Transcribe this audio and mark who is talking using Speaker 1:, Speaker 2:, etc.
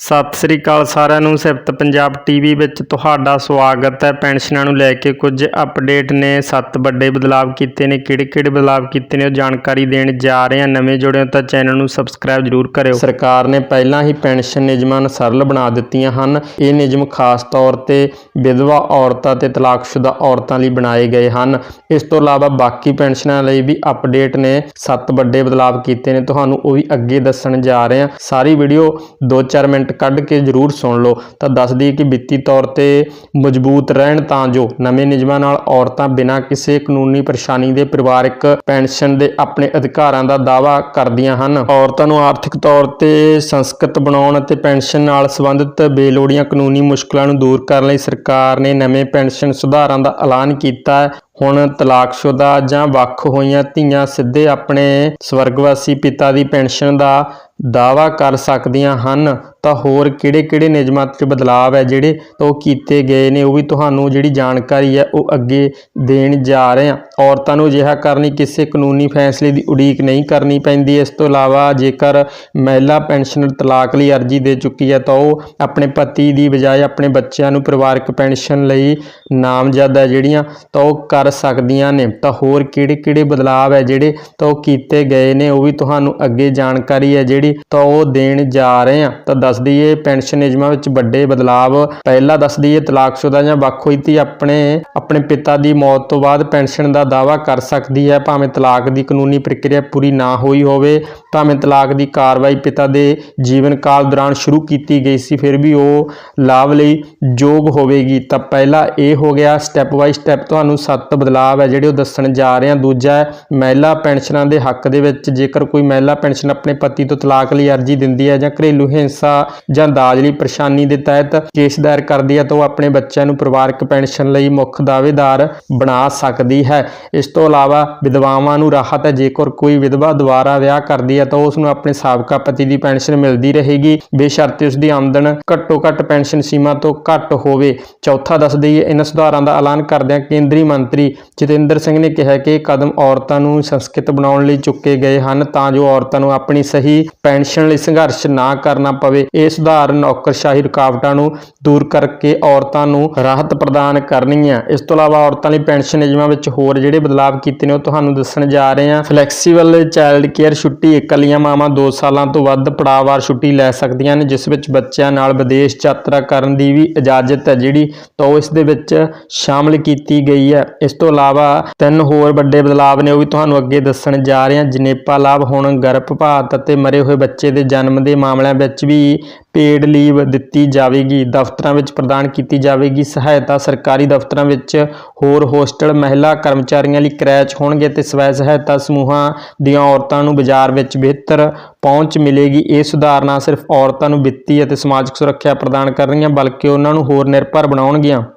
Speaker 1: ਸਤਿ ਸ੍ਰੀ ਅਕਾਲ ਸਾਰਿਆਂ ਨੂੰ, ਸਿਫਤ ਪੰਜਾਬ ਟੀਵੀ ਵਿੱਚ ਤੁਹਾਡਾ ਸਵਾਗਤ ਹੈ। ਪੈਨਸ਼ਨਾਂ ਨੂੰ ਲੈ ਕੇ ਕੁਝ ਅਪਡੇਟ ਨੇ, ਸੱਤ ਵੱਡੇ ਬਦਲਾਵ ਕੀਤੇ ਨੇ ਕਿਹੜੇ ਕਿਹੜੇ ਬਦਲਾਵ ਕੀਤੇ ਨੇ, ਉਹ ਜਾਣਕਾਰੀ ਦੇਣ ਜਾ ਰਹੇ ਹਾਂ। ਨਵੇਂ ਜੁੜੇ ਹੋ ਤਾਂ ਚੈਨਲ ਨੂੰ ਸਬਸਕ੍ਰਾਈਬ ਜ਼ਰੂਰ ਕਰਿਓ। ਸਰਕਾਰ ਨੇ ਪਹਿਲਾਂ ਹੀ ਪੈਨਸ਼ਨ ਨਿਯਮਾਂ ਨੂੰ ਸਰਲ ਬਣਾ ਦਿੱਤੀਆਂ ਹਨ। ਇਹ ਨਿਯਮ ਖਾਸ ਤੌਰ ਤੇ ਵਿਧਵਾ ਔਰਤਾਂ ਤੇ ਤਲਾਕਸ਼ੁਦਾ ਔਰਤਾਂ ਲਈ ਬਣਾਏ ਗਏ ਹਨ। ਇਸ ਤੋਂ ਇਲਾਵਾ ਬਾਕੀ ਪੈਨਸ਼ਨਾਂ ਲਈ ਵੀ ਅਪਡੇਟ ਨੇ, ਸੱਤ ਵੱਡੇ ਬਦਲਾਵ ਕੀਤੇ ਨੇ। ਤੁਹਾਨੂੰ ਉਹ ਵੀ ਅੱਗੇ ਦੱਸਣ ਜਾ ਰਹੇ ਹਾਂ। ਸਾਰੀ ਵੀਡੀਓ 2-4 ਮਿੰਟ ਕੱਢ ਕੇ ਜ਼ਰੂਰ ਸੁਣ ਲਓ। ਤਾਂ ਦੱਸਦੀ ਦਈਏ ਕਿ ਵਿੱਤੀ ਤੌਰ ਤੇ ਮਜ਼ਬੂਤ ਰਹਿਣ ਤਾਂ ਜੋ ਨਵੇਂ ਨਿਯਮਾਂ ਨਾਲ ਔਰਤਾਂ ਬਿਨਾਂ ਕਿਸੇ ਕਾਨੂੰਨੀ ਪਰੇਸ਼ਾਨੀ ਦੇ ਪਰਿਵਾਰਕ ਪੈਨਸ਼ਨ ਦੇ ਆਪਣੇ ਅਧਿਕਾਰਾਂ ਦਾ ਦਾਅਵਾ ਕਰਦੀਆਂ ਹਨ। ਔਰਤਾਂ ਨੂੰ ਆਰਥਿਕ ਤੌਰ ਤੇ ਸੰਸਕ੍ਰਿਤ ਬਣਾਉਣ ਅਤੇ ਪੈਨਸ਼ਨ ਨਾਲ ਸੰਬੰਧਿਤ ਬੇਲੋੜੀਆਂ ਕਾਨੂੰਨੀ ਮੁਸ਼ਕਲਾਂ ਨੂੰ ਦੂਰ ਕਰਨ ਲਈ ਸਰਕਾਰ ਨੇ ਨਵੇਂ ਪੈਨਸ਼ਨ ਸੁਧਾਰਾਂ ਦਾ ਐਲਾਨ ਕੀਤਾ ਹੈ। ਹੁਣ ਤਲਾਕਸ਼ੁਦਾ ਜਾਂ ਵੱਖ ਹੋਈਆਂ ਧੀਆਂ ਸਿੱਧੇ ਆਪਣੇ ਸਵਰਗਵਾਸੀ ਪਿਤਾ ਦੀ ਪੈਨਸ਼ਨ ਦਾ ਦਾਅਵਾ ਕਰ ਸਕਦੀਆਂ ਹਨ, ਤਾਂ ਹੋਰ ਕਿਹੜੇ-ਕਿਹੜੇ ਨਿਯਮਾਂ 'ਚ ਬਦਲਾਅ ਹੈ ਜਿਹੜੇ ਤਾਂ ਉਹ ਕੀਤੇ ਗਏ ਨੇ, ਉਹ ਵੀ ਤੁਹਾਨੂੰ ਜਿਹੜੀ ਜਾਣਕਾਰੀ ਹੈ ਉਹ ਅੱਗੇ ਦੇਣ ਜਾ ਰਹੇ ਹਾਂ। ਔਰਤਾਂ ਨੂੰ ਅਜਿਹਾ ਕਰਨੀ ਕਿਸੇ ਕਾਨੂੰਨੀ ਫੈਸਲੇ ਦੀ ਉਡੀਕ ਨਹੀਂ ਕਰਨੀ ਪੈਂਦੀ। ਇਸ ਤੋਂ ਇਲਾਵਾ ਜੇਕਰ ਮਹਿਲਾ ਪੈਨਸ਼ਨਰ ਤਲਾਕ ਲਈ ਅਰਜ਼ੀ ਦੇ ਚੁੱਕੀ ਹੈ, ਤਾਂ ਉਹ ਆਪਣੇ ਪਤੀ ਦੀ ਬਜਾਏ ਆਪਣੇ ਬੱਚਿਆਂ ਨੂੰ ਪਰਿਵਾਰਕ ਪੈਨਸ਼ਨ ਲਈ ਨਾਮਜ਼ਦ ਹੈ ਜਿਹੜੀਆਂ ਤਾਂ ਉਹ ਕਰ ਸਕਦੀਆਂ ਨੇ। ਤਾਂ ਹੋਰ ਕਿਹੜੇ-ਕਿਹੜੇ ਬਦਲਾਅ ਹੈ ਜਿਹੜੇ ਤਾਂ ਉਹ ਕੀਤੇ ਗਏ ਨੇ, ਉਹ ਵੀ ਤੁਹਾਨੂੰ ਅੱਗੇ ਜਾਣਕਾਰੀ ਹੈ ਜਿਹੜੀ ਤਾਂ ਉਹ ਦੇਣ ਜਾ ਰਹੇ ਹਾਂ ਤਾਂ ਦੱਸ ਦਈਏ, ਪੈਨਸ਼ਨ ਨਿਯਮਾਂ ਵਿੱਚ ਵੱਡੇ ਬਦਲਾਅ ਪਹਿਲਾ ਦੱਸ ਦਈਏ, ਤਲਾਕਸ਼ੁਦਾ ਜਾਂ ਵੱਖ ਹੋਈ ਧੀ ਆਪਣੇ ਆਪਣੇ ਪਿਤਾ ਦੀ ਮੌਤ ਤੋਂ ਬਾਅਦ ਪੈਨਸ਼ਨ ਦਾ ਦਾਅਵਾ ਕਰ ਸਕਦੀ ਹੈ। ਭਾਵੇਂ ਤਲਾਕ ਦੀ ਕਾਨੂੰਨੀ ਪ੍ਰਕਿਰਿਆ ਪੂਰੀ ਨਾ ਹੋਈ ਹੋਵੇ, ਭਾਵੇਂ ਤਲਾਕ ਦੀ ਕਾਰਵਾਈ ਪਿਤਾ ਦੇ ਜੀਵਨ ਕਾਲ ਦੌਰਾਨ ਸ਼ੁਰੂ ਕੀਤੀ ਗਈ ਸੀ, ਫਿਰ ਵੀ ਉਹ ਲਾਭ ਲਈ ਯੋਗ ਹੋਵੇਗੀ। ਤਾਂ ਪਹਿਲਾ ਇਹ ਹੋ ਗਿਆ ਸਟੈਪ ਬਾਈ ਸਟੈਪ ਤੁਹਾਨੂੰ ਸੱਤ ਬਦਲਾਅ ਹੈ ਜਿਹੜੇ ਉਹ ਦੱਸਣ ਜਾ ਰਹੇ ਹਾਂ ਦੂਜਾ ਮਹਿਲਾ ਪੈਨਸ਼ਨਾਂ ਦੇ ਹੱਕ ਦੇ ਵਿੱਚ ਜੇਕਰ ਕੋਈ ਮਹਿਲਾ ਪੈਨਸ਼ਨ ਆਪਣੇ ਪਤੀ ਤੋਂ ਤਲਾਕ ਲਈ ਅਰਜ਼ੀ ਦਿੰਦੀ ਹੈ ਜਾਂ ਘਰੇਲੂ ਹਿੰਸਾ ਜਾਂ ਦਾਜ ਲਈ ਪਰੇਸ਼ਾਨੀ ਦੇ ਤਹਿਤ ਕੇਸ ਦਾਇਰ ਕਰਦੀ ਹੈ, ਤਾਂ ਉਹ ਆਪਣੇ ਬੱਚਿਆਂ ਨੂੰ ਪਰਿਵਾਰਕ ਪੈਨਸ਼ਨ ਲਈ ਮੁੱਖ ਦਾਅਵੇਦਾਰ ਬਣਾ ਸਕਦੀ ਹੈ। ਇਸ ਤੋਂ ਇਲਾਵਾ ਵਿਧਵਾਵਾਂ ਨੂੰ ਰਾਹਤ ਹੈ, ਜੇਕਰ ਕੋਈ ਵਿਧਵਾ ਦੁਬਾਰਾ ਵਿਆਹ ਕਰਦੀ ਹੈ, ਤਾਂ ਉਸ ਨੂੰ ਆਪਣੇ ਸਾਬਕਾ ਪਤੀ ਦੀ ਪੈਨਸ਼ਨ ਮਿਲਦੀ ਰਹੇਗੀ। ਬੇਸ਼ਰਤੇ ਉਸ ਦੀ ਆਮਦਨ ਘੱਟੋ ਘੱਟ ਪੈਨਸ਼ਨ ਸੀਮਾ ਤੋਂ ਘੱਟ ਹੋਵੇ। ਚੌਥਾ ਦੱਸ ਦਈਏ ਇਹਨਾਂ ਸੁਧਾਰਾਂ ਦਾ ਐਲਾਨ ਕਰਦਿਆਂ ਕੇਂਦਰੀ ਮੰਤਰੀ ਜਤਿੰਦਰ ਸਿੰਘ ਨੇ ਕਿਹਾ ਕਿ ਇਹ ਕਦਮ ਔਰਤਾਂ ਨੂੰ ਸੰਸਕ੍ਰਿਤ ਬਣਾਉਣ ਲਈ ਚੁੱਕੇ ਗਏ ਹਨ, ਤਾਂ ਜੋ ਔਰਤਾਂ ਨੂੰ ਆਪਣੀ ਸਹੀ ਪੈਨਸ਼ਨ ਲਈ ਸੰਘਰਸ਼ ਨਾ ਕਰਨਾ ਪਵੇ, ਇਹ ਸੁਧਾਰ ਨੌਕਰਸ਼ਾਹੀ ਰੁਕਾਵਟਾਂ ਨੂੰ ਦੂਰ ਕਰਕੇ ਔਰਤਾਂ ਨੂੰ ਰਾਹਤ ਪ੍ਰਦਾਨ ਕਰਨੀ ਹੈ ਇਸ ਤੋਂ ਇਲਾਵਾ ਔਰਤਾਂ ਲਈ ਪੈਨਸ਼ਨ ਨਿਯਮਾਂ ਵਿੱਚ ਹੋਰ ਜਿਹੜੇ ਬਦਲਾਅ ਕੀਤੇ ਨੇ, ਉਹ ਤੁਹਾਨੂੰ ਦੱਸਣ ਜਾ ਰਹੇ ਹਾਂ। ਫਲੈਕਸੀਬਲ ਚਾਈਲਡ ਕੇਅਰ ਛੁੱਟੀ, ਇਕੱਲੀਆਂ ਮਾਵਾਂ 2 ਸਾਲਾਂ ਤੋਂ ਵੱਧ ਪੜਾਅਵਾਰ ਛੁੱਟੀ ਲੈ ਸਕਦੀਆਂ ਨੇ, ਜਿਸ ਵਿੱਚ ਬੱਚਿਆਂ ਨਾਲ ਵਿਦੇਸ਼ ਯਾਤਰਾ ਕਰਨ ਦੀ ਵੀ ਇਜਾਜ਼ਤ ਹੈ, ਜਿਹੜੀ ਤਾਂ ਉਹ ਇਸ ਦੇ ਵਿੱਚ ਸ਼ਾਮਲ ਕੀਤੀ ਗਈ ਹੈ। ਇਸ ਤੋਂ ਇਲਾਵਾ ਤਿੰਨ ਹੋਰ ਵੱਡੇ ਬਦਲਾਅ ਨੇ, ਉਹ ਵੀ ਤੁਹਾਨੂੰ ਅੱਗੇ ਦੱਸਣ ਜਾ ਰਹੇ ਹਾਂ, ਜਨੇਪਾ ਲਾਭ ਹੁਣ, ਗਰਭਪਾਤ ਅਤੇ ਮਰੇ ਹੋਏ ਹੋਏ ਬੱਚੇ ਦੇ ਜਨਮ ਦੇ ਮਾਮਲਿਆਂ ਵਿੱਚ ਵੀ ਪੇਡ ਲੀਵ ਦਿੱਤੀ ਜਾਵੇਗੀ। ਦਫ਼ਤਰਾਂ ਵਿੱਚ ਪ੍ਰਦਾਨ ਕੀਤੀ ਜਾਵੇਗੀ। ਸਹਾਇਤਾ ਸਰਕਾਰੀ ਦਫ਼ਤਰਾਂ ਵਿੱਚ ਹੋਰ ਹੋਸਟਲ, ਮਹਿਲਾ ਕਰਮਚਾਰੀਆਂ ਲਈ ਕਰੈਚ ਹੋਣਗੇ ਤੇ ਸਵੈ ਸਹਾਇਤਾ ਸਮੂਹਾਂ ਦੀਆਂ ਔਰਤਾਂ ਨੂੰ ਬਾਜ਼ਾਰ ਵਿੱਚ ਬਿਹਤਰ ਪਹੁੰਚ ਮਿਲੇਗੀ। ਇਹ ਸੁਧਾਰ ਨਾ ਸਿਰਫ ਔਰਤਾਂ ਨੂੰ ਵਿੱਤੀ ਅਤੇ ਸਮਾਜਿਕ ਸੁਰੱਖਿਆ ਪ੍ਰਦਾਨ ਕਰਨਗੀਆਂ ਬਲਕਿ ਉਹਨਾਂ ਨੂੰ ਹੋਰ ਨਿਰਭਰ ਬਣਾਉਣਗੀਆਂ।